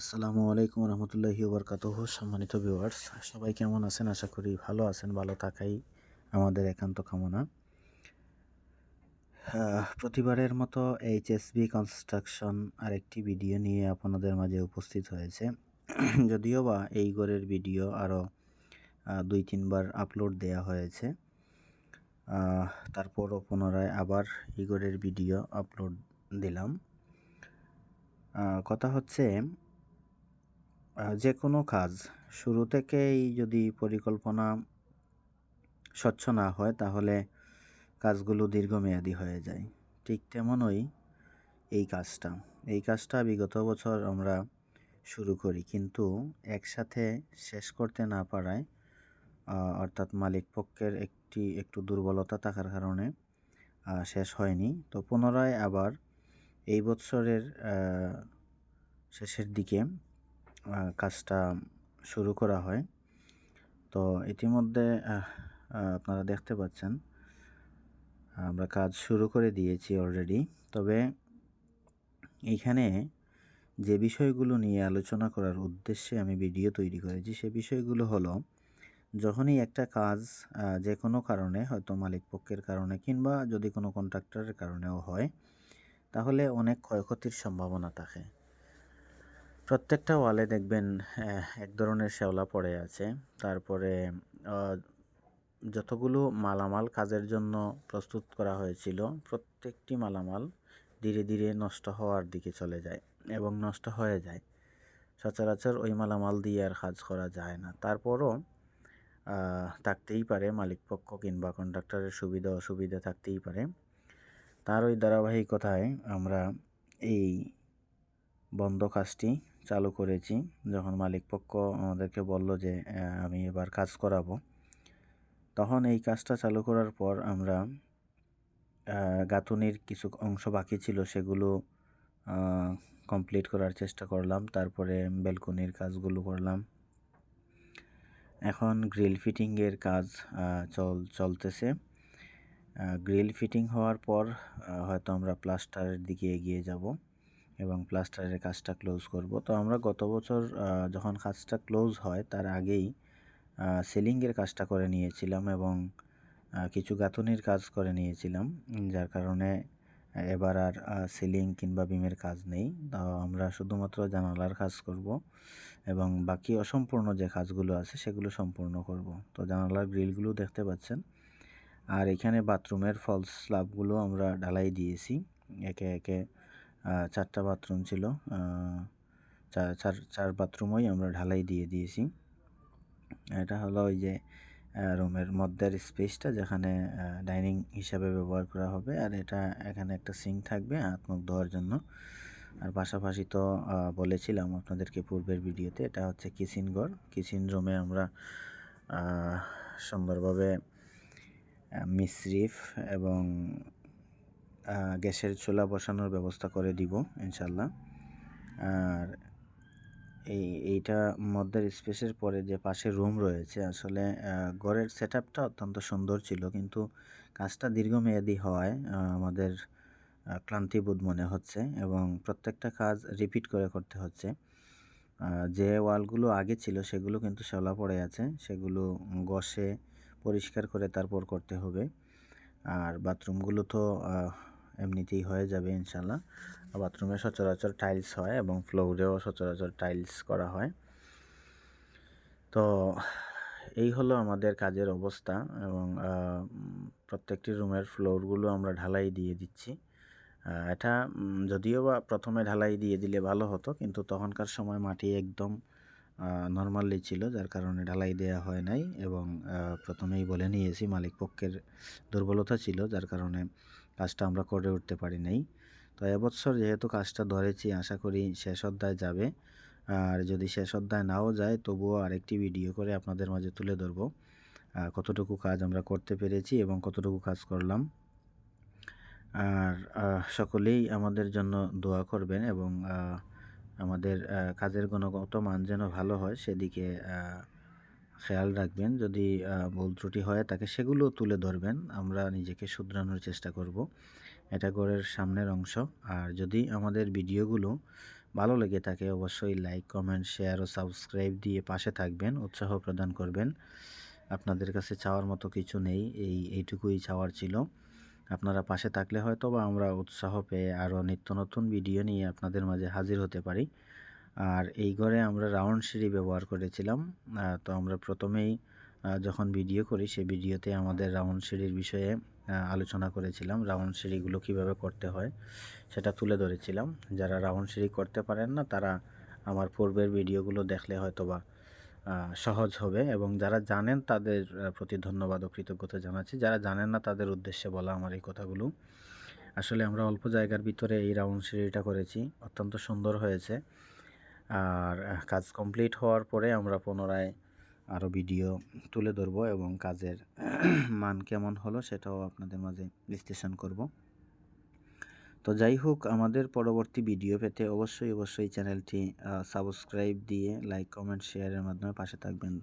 আসসালামু আলাইকুম রহমতুল্লাহি বরকাতহ সম্মানিত ভিউয়ার্স সবাই কেমন আছেন? আশা করি ভালো আছেন, ভালো থাকাই আমাদের একান্ত কামনা। প্রতিবারের মতো এইচএসবি কনস্ট্রাকশন আরেকটি ভিডিও নিয়ে আপনাদের মাঝে উপস্থিত হয়েছে। যদিও বা এই গড়ের ভিডিও আরও দুই, তিনবার আপলোড দেয়া হয়েছে। তারপরও পুনরায় আবার এই ভিডিও আপলোড দিলাম। কথা হচ্ছে যে কোনো কাজ শুরু থেকেই যদি পরিকল্পনা স্বচ্ছ না হয়, তাহলে কাজগুলো দীর্ঘমেয়াদী হয়ে যায়। ঠিক তেমনই এই কাজটা। এই কাজটা বিগত বছর আমরা শুরু করি, কিন্তু একসাথে শেষ করতে না পারায় অর্থাৎ মালিক পক্ষের একটি, একটু দুর্বলতা থাকার কারণে শেষ হয়নি। তো পুনরায় আবার এই বছরের শেষের দিকে কাজটা শুরু করা হয়। তো ইতিমধ্যে আপনারা দেখতে পাচ্ছেন, আমরা কাজ শুরু করে দিয়েছি অলরেডি তবে এইখানে যে বিষয়গুলো নিয়ে আলোচনা করার উদ্দেশ্যে আমি ভিডিও তৈরি করেছি, সে বিষয়গুলো হলো, যখনই একটা কাজ যে কোনো কারণে, হয়তো মালিক পক্ষের কারণে কিংবা যদি কোনো কন্ট্রাক্টরের কারণেও হয়, তাহলে অনেক ক্ষয়ক্ষতির সম্ভাবনা থাকে। প্রত্যেকটা ওয়ালে দেখবেন এক ধরনের শ্যাওলা পড়ে আছে। তারপরে যতগুলো মালামাল কাজের জন্য প্রস্তুত করা হয়েছিল, প্রত্যেকটি মালামাল ধীরে ধীরে নষ্ট হওয়ার দিকে চলে যায় এবং নষ্ট হয়ে যায়। সচরাচর ওই মালামাল দিয়ে আর কাজ করা যায় না। তারপরও থাকতেই পারে, মালিকপক্ষ কিংবা কন্ট্রাক্টরের সুবিধা অসুবিধা থাকতেই পারে। তার ওই ধারাবাহিকতায় আমরা এই বন্ধ কাজটি চালু করেছি। যখন মালিকপক্ষ আমাদেরকে বলল যে আমি এবার কাজ করাবো। তখন এই কাজটা চালু করার পর আমরা গাঁথুনির কিছু অংশ বাকি ছিল সেগুলো কমপ্লিট করার চেষ্টা করলাম। তারপরে ব্যালকনির কাজগুলো করলাম। এখন গ্রিল ফিটিংয়ের কাজ চল, চলতেছে। গ্রিল ফিটিং হওয়ার পর হয়তো আমরা প্লাস্টারের দিকে এগিয়ে যাব। এবং প্লাস্টারের কাজটা ক্লোজ করব। তো আমরা গত বছর যখন কাজটা ক্লোজ হয়, তার আগেই সিলিংয়ের কাজটা করে নিয়েছিলাম এবং কিছু গাঁথুনির কাজ করে নিয়েছিলাম, যার কারণে এবার আর সিলিং কিংবা বিমের কাজ নেই। তো আমরা শুধুমাত্র জানালার কাজ করব এবং বাকি অসম্পূর্ণ যে কাজগুলো আছে, সেগুলো সম্পূর্ণ করব। তো জানালার গ্রিলগুলো দেখতে পাচ্ছেন। আর এখানে বাথরুমের ফলস স্ল্যাবগুলো আমরা ঢালাই দিয়েছি। একে একে চারটা বাথরুম ছিল। চার চার বাথরুমই আমরা ঢালাই দিয়ে দিয়েছি। এটা হলো ওই যে রুমের মধ্যের স্পেসটা যেখানে ডাইনিং হিসাবে ব্যবহার করা হবে। আর এটা এখানে একটা সিঙ্ক থাকবে হাত মুখ ধোয়ার জন্য। আর পাশাপাশি তো বলেছিলাম আপনাদেরকে পূর্বের ভিডিওতে, এটা হচ্ছে কিচেন ঘর। কিচেন রুমে আমরা সুন্দরভাবে মিশ্রিফ এবং গ্যাসের চুলা বসানোর ব্যবস্থা করে দিব ইনশাল্লাহ আর এই, এইটা মধ্যের স্পেসের পরে যে পাশে রুম রয়েছে, আসলে ঘরের সেট অত্যন্ত সুন্দর ছিল, কিন্তু কাজটা দীর্ঘমেয়াদী হওয়ায় আমাদের ক্লান্তিবোধ মনে হচ্ছে এবং প্রত্যেকটা কাজ রিপিট করে করতে হচ্ছে। যে ওয়ালগুলো আগে ছিল, সেগুলো কিন্তু শ্যাওলা পড়ে আছে, সেগুলো ঘষে পরিষ্কার করে তারপর করতে হবে। আর বাথরুমগুলো তো এমনিতেই হয়ে যাবে ইনশাল্লাহ বাথরুমে সচরাচর টাইলস হয় এবং ফ্লোরেও সচরাচর টাইলস করা হয়। তো এই হলো আমাদের কাজের অবস্থা এবং প্রত্যেকটি রুমের ফ্লোরগুলো আমরা ঢালাই দিয়ে দিচ্ছি। এটা যদিও বা প্রথমে ঢালাই দিয়ে দিলে ভালো হতো, কিন্তু তখনকার সময় মাটি একদম নর্মালি ছিল, যার কারণে ঢালাই দেওয়া হয় নাই এবং প্রথমেই বলে নিয়েছি মালিক পক্ষের দুর্বলতা ছিল, যার কারণে কাজটা আমরা করে উঠতে পারি নাই। তো এবছর যেহেতু কাজটা ধরেছি, আশা করি শেষ অধ্যায় যাবে। আর যদি শেষ অধ্যায় নাও যায়, তবুও আরেকটি ভিডিও করে আপনাদের মাঝে তুলে ধরবো কতটুকু কাজ আমরা করতে পেরেছি এবং কতটুকু কাজ করলাম। আর সকলেই আমাদের জন্য দোয়া করবেন এবং আমাদের কাজের গুণগত মান যেন ভালো হয়, সেদিকে খেয়াল রাখবেন যদি ভুল ত্রুটি হয় তাকে সেগুলো তুলে ধরবেন। আমরা নিজেকে শুধরানোর চেষ্টা করব। এটা ঘরের সামনের অংশ। আর যদি আমাদের ভিডিওগুলো ভালো লেগে থাকে অবশ্যই লাইক, কমেন্ট, শেয়ার ও সাবস্ক্রাইব দিয়ে পাশে থাকবেন, উৎসাহ প্রদান করবেন। আপনাদের কাছে চাওয়ার মতো কিছু নেই, এই, এইটুকুই চাওয়ার ছিল। আপনারা পাশে থাকলে হয়তো বা আমরা উৎসাহ পেয়ে আরও নিত্য নতুন ভিডিও নিয়ে আপনাদের মাঝে হাজির হতে পারি। আর এই ঘরে আমরা রাউন্ড সিঁড়ি ব্যবহার করেছিলাম। তো আমরা প্রথমেই যখন ভিডিও করি, সেই ভিডিওতে আমাদের রাউন্ড সিঁড়ির বিষয়ে আলোচনা করেছিলাম, রাউন্ড সিঁড়িগুলো কীভাবে করতে হয় সেটা তুলে ধরেছিলাম। যারা রাউন্ড সিঁড়ি করতে পারেন না, তারা আমার পূর্বের ভিডিওগুলো দেখলে হয়তো বা সহজ হবে এবং যারা জানেন তাদের প্রতি ধন্যবাদ ও কৃতজ্ঞতা জানাচ্ছি। যারা জানেন না, তাদের উদ্দেশ্যে বলা আমার এই কথাগুলো। আসলে আমরা অল্প জায়গার ভিতরে এই রাউন্ড সিঁড়িটা করেছি। অত্যন্ত সুন্দর হয়েছে। আর কাজ কমপ্লিট হওয়ার পরে আমরা পুনরায় আরও ভিডিও তুলে ধরবো এবং কাজের মান কেমন হলো সেটাও আপনাদের মাঝে বিশ্লেষণ করব। তো যাই হোক, আমাদের পরবর্তী ভিডিও পেতে অবশ্যই অবশ্যই চ্যানেলটি সাবস্ক্রাইব দিয়ে লাইক কমেন্ট শেয়ারের মাধ্যমে পাশে থাকবেন।